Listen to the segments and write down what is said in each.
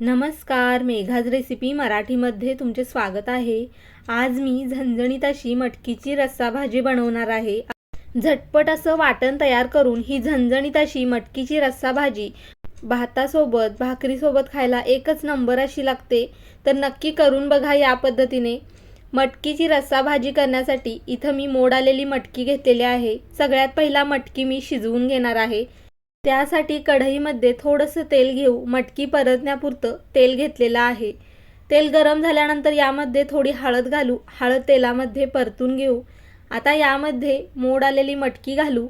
नमस्कार मेघाज रेसिपी मराठीमध्ये तुमचे स्वागत आहे. आज मी झणझणीत अशी मटकीची रस्सा भाजी बनवणार आहे. झटपट असं वाटण तयार करून ही झणझणीत अशी मटकीची रस्सा भाजी भातासोबत भाकरीसोबत खायला एकच नंबर अशी लागते. तर नक्की करून बघा या पद्धतीने. मटकीची रस्सा भाजी करण्यासाठी इथं मी मोड आलेली मटकी घेतलेली आहे. सगळ्यात पहिला मटकी मी शिजवून घेणार आहे. त्यासाठी कढईमध्ये थोडंसं तेल घेऊ. मटकी परतण्यापुरतं तेल घेतलेलं आहे. तेल गरम झाल्यानंतर यामध्ये थोडी हळद घालू. हळद तेलामध्ये परतून घेऊ. आता यामध्ये मोड आलेली मटकी घालू.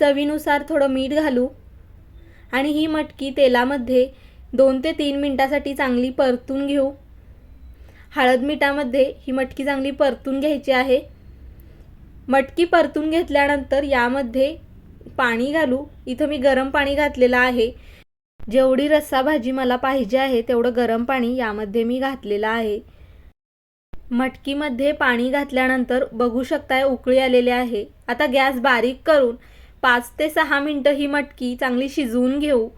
चवीनुसार थोडं मीठ घालू. आणि ही मटकी तेलामध्ये दोन ते तीन मिनटासाठी चांगली परतून घेऊ. हळद मिठामध्ये ही मटकी चांगली परतून घ्यायची आहे. मटकी परतून घेतल्यानंतर यामध्ये पाणी घालू. इथं मी गरम पाणी घातलेलं आहे. जेवढी रस्सा भाजी मला पाहिजे आहे तेवढं गरम पाणी यामध्ये मी घातलेलं आहे. मटकीमध्ये पाणी घातल्यानंतर बघू शकताय उकळी आलेली आहे. आता गॅस बारीक करून पाच ते सहा मिनटं ही मटकी चांगली शिजवून घेऊ.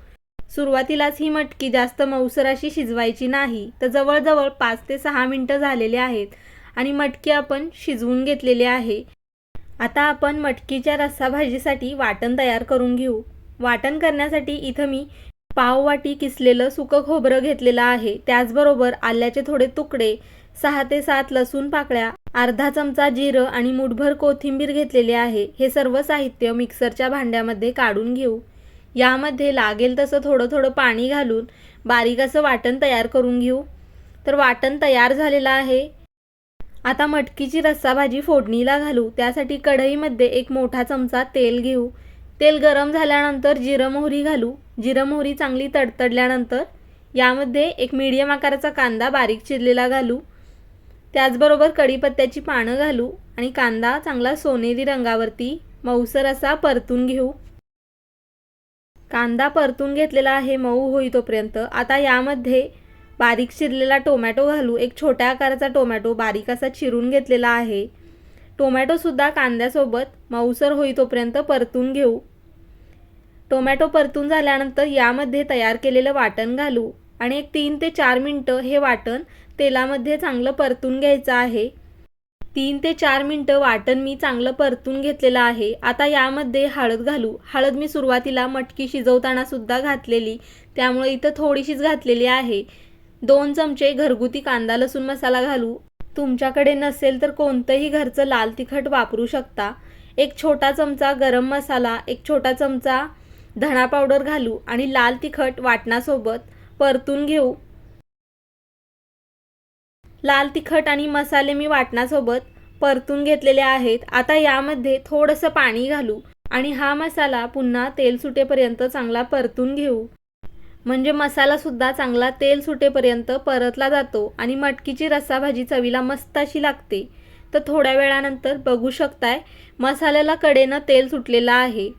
सुरुवातीलाच ही मटकी जास्त मऊसर शिजवायची नाही. तर जवळजवळ पाच ते सहा मिनटं झालेले आहेत आणि मटकी आपण शिजवून घेतलेली आहे. आता आपण मटकीच्या रस्सा भाजीसाठी वाटण तयार करून घेऊ. वाटण करण्यासाठी इथं मी पाव वाटी किसलेलं सुकं खोबरं घेतलेलं आहे. त्याचबरोबर आल्याचे थोडे तुकडे सहा ते सात लसूण पाकळ्या अर्धा चमचा जिरं आणि मुठभर कोथिंबीर घेतलेले आहे. हे सर्व साहित्य मिक्सरच्या भांड्यामध्ये काढून घेऊ. यामध्ये लागेल तसं थोडं थोडं पाणी घालून बारीक असं वाटण तयार करून घेऊ. तर वाटण तयार झालेलं आहे. आता मटकीची रस्सा भाजी फोडणीला घालू. त्यासाठी कढईमध्ये एक मोठा चमचा तेल घेऊ. तेल गरम झाल्यानंतर जिरं मोहरी घालू. जिरं मोहरी चांगली तडतडल्यानंतर यामध्ये एक मीडियम आकाराचा कांदा बारीक चिरलेला घालू. त्याचबरोबर कढीपत्त्याची पानं घालू आणि कांदा चांगला सोनेरी रंगावरती मऊसर असा परतून घेऊ. कांदा परतून घेतलेला आहे मऊ होई तोपर्यंत आता यामध्ये बारीक चिरलेला टोमॅटो घालू. एक छोट्या आकाराचा टोमॅटो बारीक असा चिरून घेतलेला आहे. टोमॅटोसुद्धा कांद्यासोबत मऊसर होई तोपर्यंत परतून घेऊ. टोमॅटो परतून झाल्यानंतर यामध्ये तयार केलेलं वाटण घालू आणि एक तीन ते चार मिनटं हे वाटण तेलामध्ये चांगलं परतून घ्यायचं आहे. तीन ते चार मिनटं वाटण मी चांगलं परतून घेतलेलं आहे. आता यामध्ये हळद घालू. हळद मी सुरुवातीला मटकी शिजवताना सुद्धा घातलेली. त्यामुळे इथं थोडीशीच घातलेली आहे. दोन चमचे घरगुती कांदा लसूण मसाला घालू. तुमच्याकडे नसेल तर कोणतंही घरचं लाल तिखट वापरू शकता. एक छोटा चमचा गरम मसाला एक छोटा चमचा धणा पावडर घालू आणि लाल तिखट वाटणासोबत परतून घेऊ. लाल तिखट आणि मसाले मी वाटणासोबत परतून घेतलेले आहेत. आता यामध्ये थोडंसं पाणी घालू आणि हा मसाला पुन्हा तेल सुटेपर्यंत चांगला परतून घेऊ. म्हणजे मसालासुद्धा चांगला तेल सुटेपर्यंत परतला जातो आणि मटकीची रस्साभाजी चवीला मस्त अशी लागते. तर थोड्या वेळानंतर बघू शकताय मसाल्याला कडेनं तेल सुटलेलं आहे.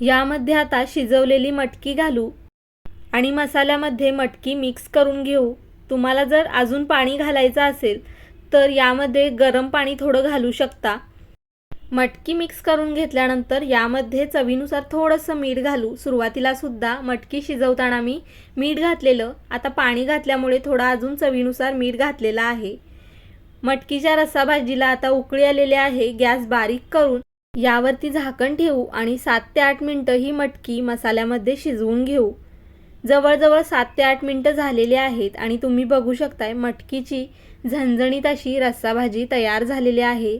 यामध्ये आता शिजवलेली मटकी घालू आणि मसाल्यामध्ये मटकी मिक्स करून घेऊ. तुम्हाला जर अजून पाणी घालायचं असेल तर यामध्ये गरम पाणी थोडं घालू शकता. मटकी मिक्स करून घेतल्यानंतर यामध्ये चवीनुसार थोडंसं मीठ घालू. सुरुवातीला सुद्धा मटकी शिजवताना मी मीठ घातलेलं. आता पाणी घातल्यामुळे थोडा अजून चवीनुसार मीठ घातलेलं आहे. मटकीच्या रस्साभाजीला आता उकळी आलेली आहे. गॅस बारीक करून यावरती झाकण ठेवू आणि सात ते आठ मिनटं ही मटकी मसाल्यामध्ये शिजवून घेऊ. जवळजवळ सात ते आठ मिनटं झालेली आहेत आणि तुम्ही बघू शकताय मटकीची झणझणीत अशी रस्साभाजी तयार झालेली आहे.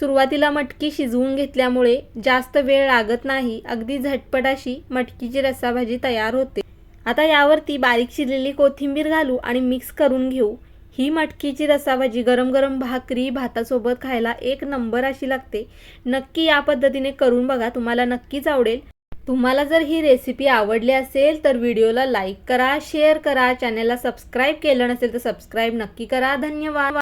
सुरुवातीला मटकी शिजवून घेतल्यामुळे जास्त वेळ लागत नाही अगदी झटपट अशी मटकीची रस्साभाजी तयार होते. आता यावरती बारीक शिरलेली कोथिंबीर घालू आणि मिक्स करून घेऊ. ही मटकीची रसाभाजी गरम गरम भाकरी भातासोबत खायला एक नंबर अशी लागते. नक्की या पद्धतीने करून बघा तुम्हाला नक्कीच आवडेल. तुम्हाला जर ही रेसिपी आवडली असेल तर व्हिडिओला लाईक करा शेअर करा चॅनलला सबस्क्राईब केलं नसेल तर सबस्क्राईब नक्की करा. धन्यवाद.